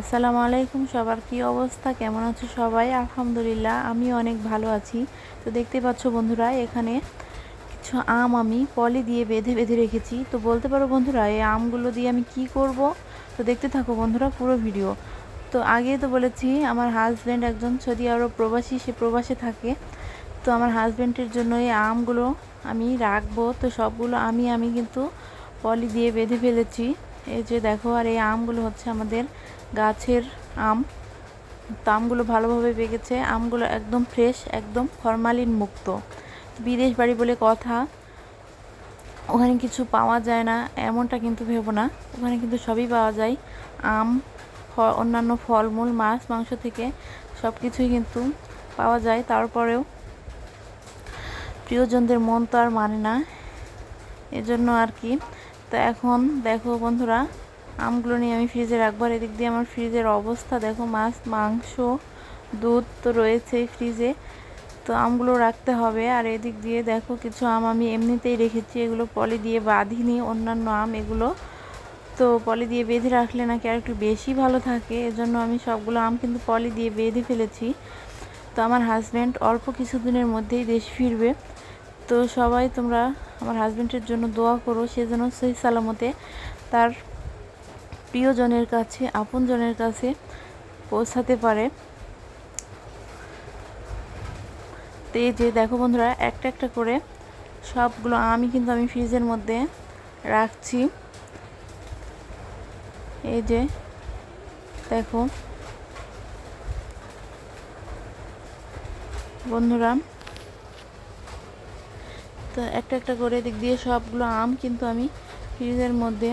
আসসালামু আলাইকুম, সবার কি অবস্থা? কেমন আছো সবাই? আলহামদুলিল্লাহ আমি অনেক ভালো আছি। তো দেখতে পাচ্ছ বন্ধুরা, এখানে কিছু আম আমি পলি দিয়ে বেঁধে বেঁধে রেখেছি। তো বলতে পারো বন্ধুরা, এই আমগুলো দিয়ে আমি কি করব? তো দেখতে থাকো বন্ধুরা পুরো ভিডিও। তো আগে তো বলেছি, আমার হাজব্যান্ড একজন সৌদি আরব প্রবাসী, সে প্রবাসে থাকে। তো আমার হাজব্যান্ডের জন্য এই আমগুলো আমি রাখব। তো সবগুলো আমি আমি কিন্তু পলি দিয়ে বেঁধে ফেলেছি। এই যে দেখো, আর এই আমগুলো হচ্ছে আমাদের গাছের আম। তো আমগুলো ভালোভাবে পেকেছে আমগুলো একদম ফ্রেশ একদম ফরমালিন মুক্ত। বিদেশ বাড়ি বলে কথা। ওখানে কিছু পাওয়া যায় না, এমনটা কিন্তু ভেবো না। ওখানে কিন্তু সবই পাওয়া যায়। আম অন্যান্য ফলমূল, মাছ, মাংস থেকে সব কিছুই কিন্তু পাওয়া যায়। তারপরেও প্রিয়জনদের মন তো আর মানে না। এজন্য আর কি তো এখন দেখো বন্ধুরা, আমগুলো নিয়ে আমি ফ্রিজে রাখব। আর এদিক দিয়ে আমার ফ্রিজের অবস্থা, দেখো মাছ, মাংস, দুধ তো রয়েছেই ফ্রিজে তো আমগুলো রাখতে হবে। আর এদিক দিয়ে দেখো কিছু আম আমি এমনিতেই রেখেছি। এগুলো পলি দিয়ে বাঁধিনি, অন্যান্য আম এগুলো। তো পলি দিয়ে বেঁধে রাখলে নাকি আর একটু বেশি ভালো থাকে। এজন্য আমি সবগুলো আম কিন্তু পলি দিয়ে বেঁধে ফেলেছি। তো আমার হাজব্যান্ড অল্প কিছুদিনের মধ্যেই দেশ ফিরবে। তো সবাই তোমরা আমার হাজব্যান্ডের জন্য দোয়া করো, সে যেন সেই সালামতে তার প্রিয়জনের কাছে, আপনজনের কাছে পৌঁছাতে পারে। তো এই যে দেখো বন্ধুরা, একটা একটা করে সবগুলো আমি কিন্তু আমি ফ্রিজের মধ্যে রাখছি। এই যে দেখো বন্ধুরা তো একটা একটা করে দিক দিয়ে সবগুলো আম কিন্তু আমি ফ্রিজের মধ্যে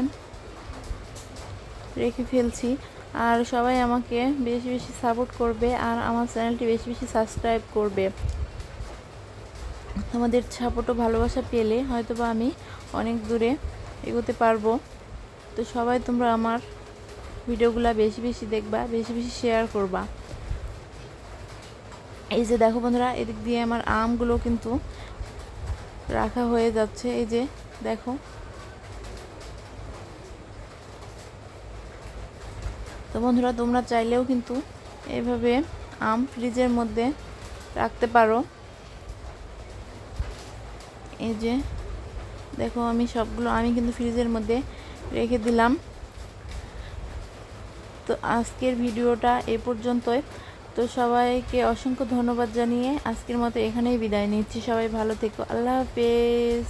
রেখে ফেলছি। আর সবাই আমাকে বেশি বেশি সাপোর্ট করবে আর আমার চ্যানেলটি বেশি বেশি সাবস্ক্রাইব করবে। তোমাদের সাপোর্ট ও ভালোবাসা পেলে হয়তো বা আমি অনেক দূরে এগোতে পারব। তো সবাই তোমরা আমার ভিডিওগুলো বেশি বেশি দেখবা, বেশি বেশি শেয়ার করবা। এই যে দেখো বন্ধুরা, এদিক দিয়ে আমার আমগুলো কিন্তু রাখা হয়ে যাচ্ছে, এই যে দেখো। তো বন্ধুরা, তোমরা চাইলেও কিন্তু এভাবে আম ফ্রিজের মধ্যে রাখতে পারো। এই যে দেখো, আমি সবগুলো, আমি কিন্তু ফ্রিজের মধ্যে রেখে দিলাম। তো আজকের ভিডিওটা এ পর্যন্তই। তো সবাইকে অসংখ্য ধন্যবাদ জানিয়ে আজকের মতো এখানেই বিদায় নিচ্ছি। সবাই ভালো থেকো। আল্লাহ হাফেজ।